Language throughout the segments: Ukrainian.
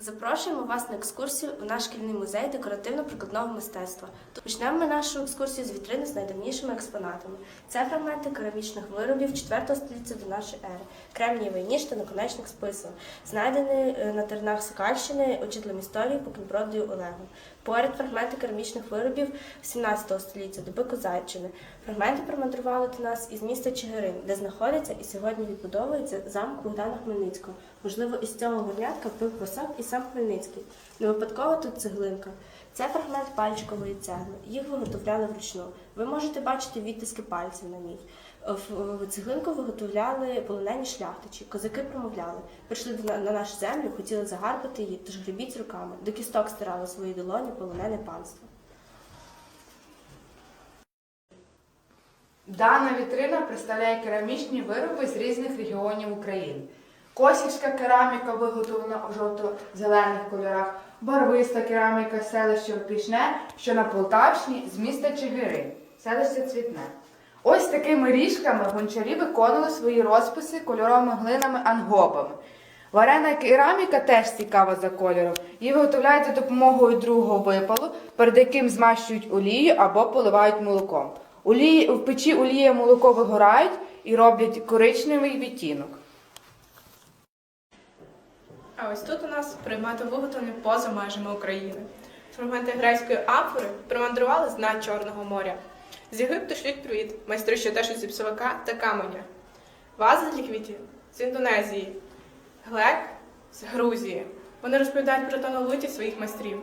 Запрошуємо вас на екскурсію у наш шкільний музей декоративно-прикладного мистецтва. Почнемо ми нашу екскурсію з вітрини з найдавнішими експонатами. Це фрагменти керамічних виробів 4 століття до нашої ери, кремнієвий ніж та наконечник список, знайдені е, на тернах Сокальщини учителем історії Покінбродою Олегом. Поряд фрагменти керамічних виробів 17 століття доби Козаччини. Фрагменти промандрували до нас із міста Чигирин, де знаходиться і сьогодні відбудовується замок Богдана Хмельницького. Можливо, із цього горнятка пив квасок і сам Хмельницький. Не випадково тут цеглинка. Це фрагмент пальчикової цегли. Їх виготовляли вручну. Ви можете бачити відтиски пальців на ній. В цеглинку виготовляли полонені шляхтичі. Козаки промовляли, прийшли на на нашу землю, хотіли загарбати її, тож гребіть руками. До кісток стирали свої долоні полонене панство. Дана вітрина представляє керамічні вироби з різних регіонів України. Косівська кераміка виготовлена у жовто-зелених кольорах, барвиста кераміка селища Опішне, що на Полтавщині з міста Чигирин, селище Цвітне. Ось такими ріжками гончарі виконували свої розписи кольоровими глинами ангобами. Варена кераміка теж цікава за кольором. Її виготовляють за допомогою другого випалу, перед яким змащують олію або поливають молоком. Олії, в печі олія молоко вигорають і роблять коричневий відтінок. А ось тут у нас приймати виготовлені поза межами України. Фрагменти грецької амфори примандрували з дна Чорного моря. З Єгипту шлють привіт, майстри що теж зі псовика та каменя. Вази для квітів з Індонезії, глек з Грузії. Вони розповідають про талановитість своїх майстрів.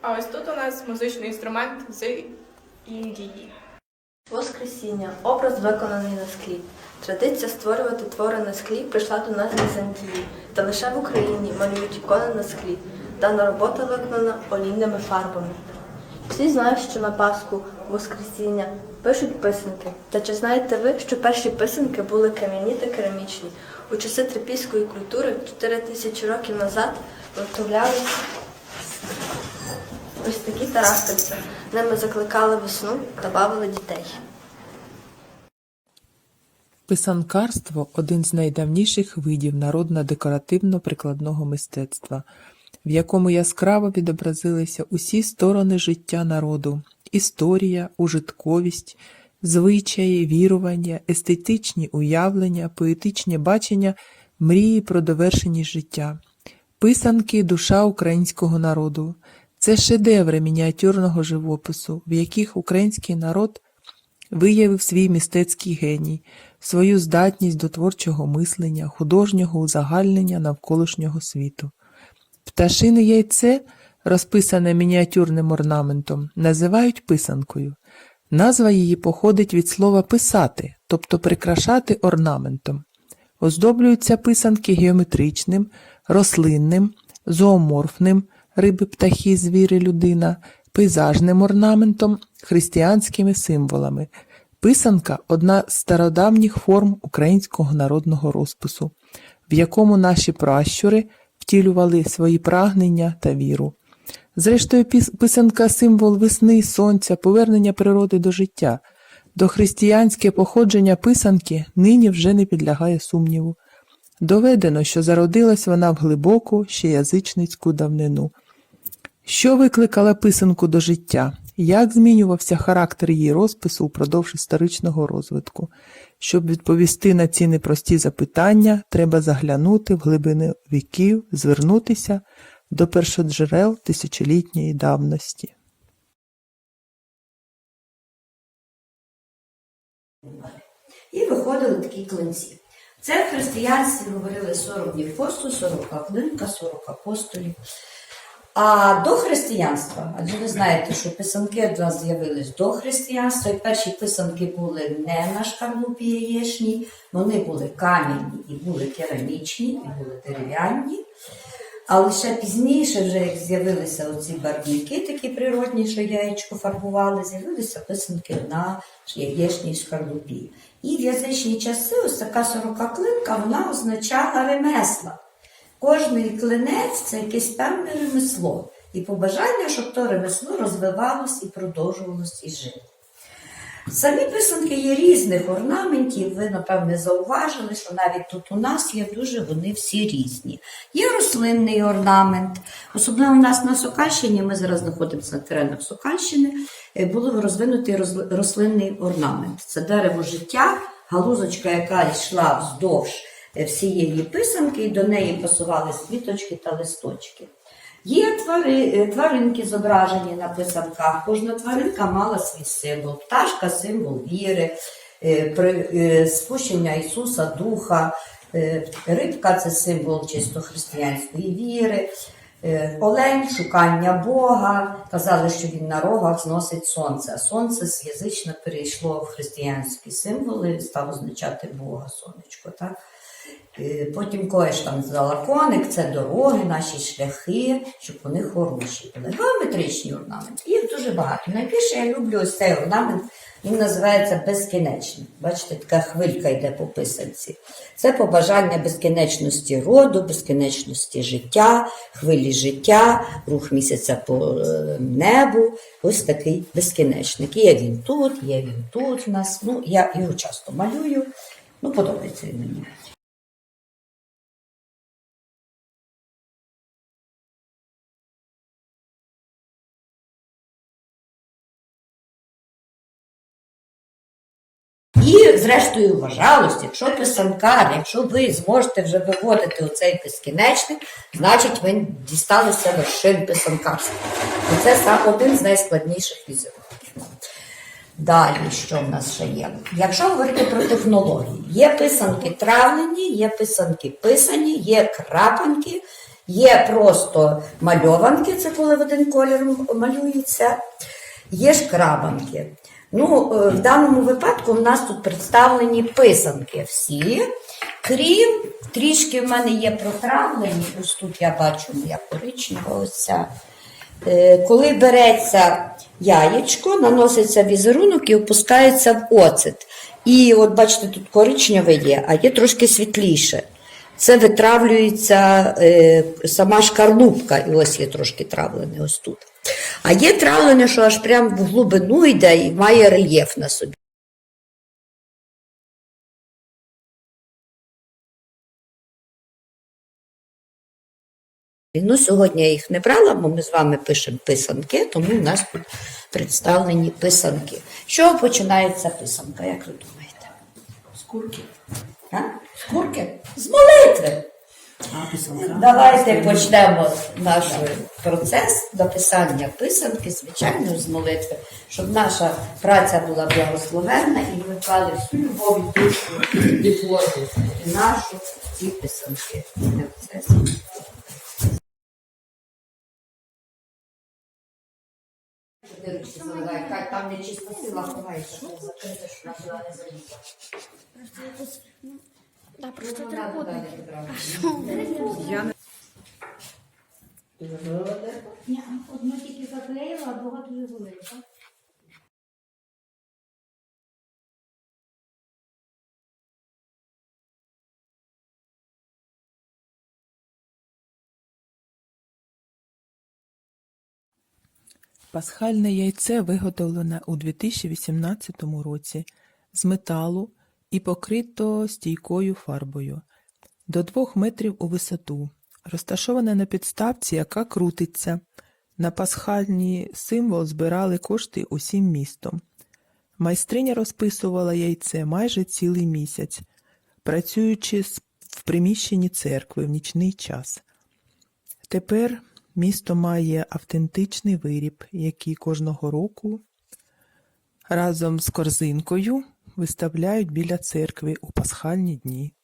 А ось тут у нас музичний інструмент з Індії. Воскресіння образ виконаний на склі. Традиція створювати твори на склі прийшла до нас з Візантії, та лише в Україні малюють ікони на склі. Дана робота виконана олійними фарбами. Всі знають, що на Пасху, Воскресіння пишуть писанки. Та чи знаєте ви, що перші писанки були кам'яні та керамічні? У часи трипільської культури 4 тисячі років назад виготовляли ось такі тарахтальця. Ними закликали весну та бавили дітей. Писанкарство один з найдавніших видів народно-декоративно-прикладного мистецтва, в якому яскраво відобразилися усі сторони життя народу історія, ужитковість, звичаї, вірування, естетичні уявлення, поетичні бачення, мрії про довершеність життя. Писанки душа українського народу. Це шедеври мініатюрного живопису, в яких український народ виявив свій мистецький геній, свою здатність до творчого мислення, художнього узагальнення навколишнього світу. Пташине яйце, розписане мініатюрним орнаментом, називають писанкою. Назва її походить від слова писати, тобто прикрашати орнаментом. Оздоблюються писанки геометричним, рослинним, зооморфним, риби, птахи, звіри, людина, пейзажним орнаментом, християнськими символами. Писанка одна з стародавніх форм українського народного розпису, в якому наші пращури втілювали свої прагнення та віру. Зрештою, писанка символ весни, сонця, повернення природи до життя. Дохристиянське походження писанки нині вже не підлягає сумніву. Доведено, що зародилась вона в глибоку, ще язичницьку давнину. Що викликала писанку до життя? Як змінювався характер її розпису упродовж історичного розвитку? Щоб відповісти на ці непрості запитання, треба заглянути в глибини віків, звернутися до першоджерел тисячолітньої давності. І виходили такі клинці. Це в християнстві говорили 40 днів посту, 40 клинка, 40 апостолів. А до християнства, адже ви знаєте, що писанки до нас з'явились до християнства, і перші писанки були не на шкарлупі яєчній, вони були кам'яні і були керамічні, і були дерев'яні. А лише пізніше, вже як з'явилися оці барвники, такі природні, що яєчко фарбували, з'явилися писанки на яєчній шкарлупі. І в язичні часи ось така сорокаклинка, вона означала ремесла. Кожний клинець це якесь певне ремесло. І побажання, щоб то ремесло розвивалось і продовжувалось і жило. Самі писанки є різних орнаментів. Ви, напевне, зауважили, що навіть тут у нас є дуже вони всі різні. Є рослинний орнамент. Особливо у нас на Сокальщині, ми зараз знаходимося на теренах Сокальщини, е, був розвинутий рослинний орнамент. Це дерево життя, галузочка, яка йшла вздовж всієї писанки, і до неї посували квіточки та листочки. Є твари, е, тваринки зображені на писанках. Кожна тваринка мала свій символ. Пташка символ віри, е, е, спущення Ісуса Духа, е, рибка це символ чисто християнської віри. Е, Олень шукання Бога. Казали, що він на рогах зносить сонце. А сонце з язично перейшло в християнські символи, став означати Бога, сонечко. Так? Е, Потім коїш там здала коник, це дороги, наші шляхи, щоб вони хороші були. Геометричні орнаменти. Їх дуже багато. Найбільше я люблю ось цей орнамент, він називається безкінечний. Бачите, така хвилька йде по писанці. Це побажання безкінечності роду, безкінечності життя, хвилі життя, рух місяця по е, небу. Ось такий безкінечник. Є він тут, є він тут у нас. Ну, я його часто малюю. Ну, подобається він мені. Зрештою, вважалось, якщо писанкар, якщо ви зможете вже виводити оцей безкінечник, значить ви дісталися вершин писанкарства. І це сам один з найскладніших візерунків. Далі, що в нас ще є? Якщо говорити про технології, є писанки травлені, є писанки писані, є крапанки, є просто мальованки, це коли в один колір малюється, є шкрабанки. Ну, е, в даному випадку в нас тут представлені писанки всі, крім трішки в мене є протравлені, ось тут я бачу моя коричнева. Е, Коли береться яєчко, наноситься візерунок і опускається в оцет. І от бачите, тут коричневе є, а є трошки світліше. Це витравлюється е, сама шкарлупка, і ось є трошки травлене ось тут. А є травлене, що аж прямо в глибину йде і має рельєф на собі. Ну, сьогодні я їх не брала, бо ми з вами пишемо писанки, тому у нас тут представлені писанки. Чого починається писанка, як ви думаєте? З курки. А? З курки? З молитви. Писанка. Давайте почнемо наш процес написання писанки, звичайно, з молитви, щоб наша праця була благословенна і ми вклали всю любов і творчість нашу ці писанки. Там не чиста сила ховається, закрити, щоб вона не залізла. Так, Ну, вона туди не добрала. Ні, одну тільки заклеїла, а друга дуже велика. Пасхальне яйце виготовлене у 2018 році з металу і покрито стійкою фарбою до 2 метрів у висоту, розташоване на підставці, яка крутиться. На пасхальний символ збирали кошти усім містом. Майстриня розписувала яйце майже цілий місяць, працюючи в приміщенні церкви в нічний час. Тепер місто має автентичний виріб, який кожного року разом з корзинкою виставляють біля церкви у пасхальні дні.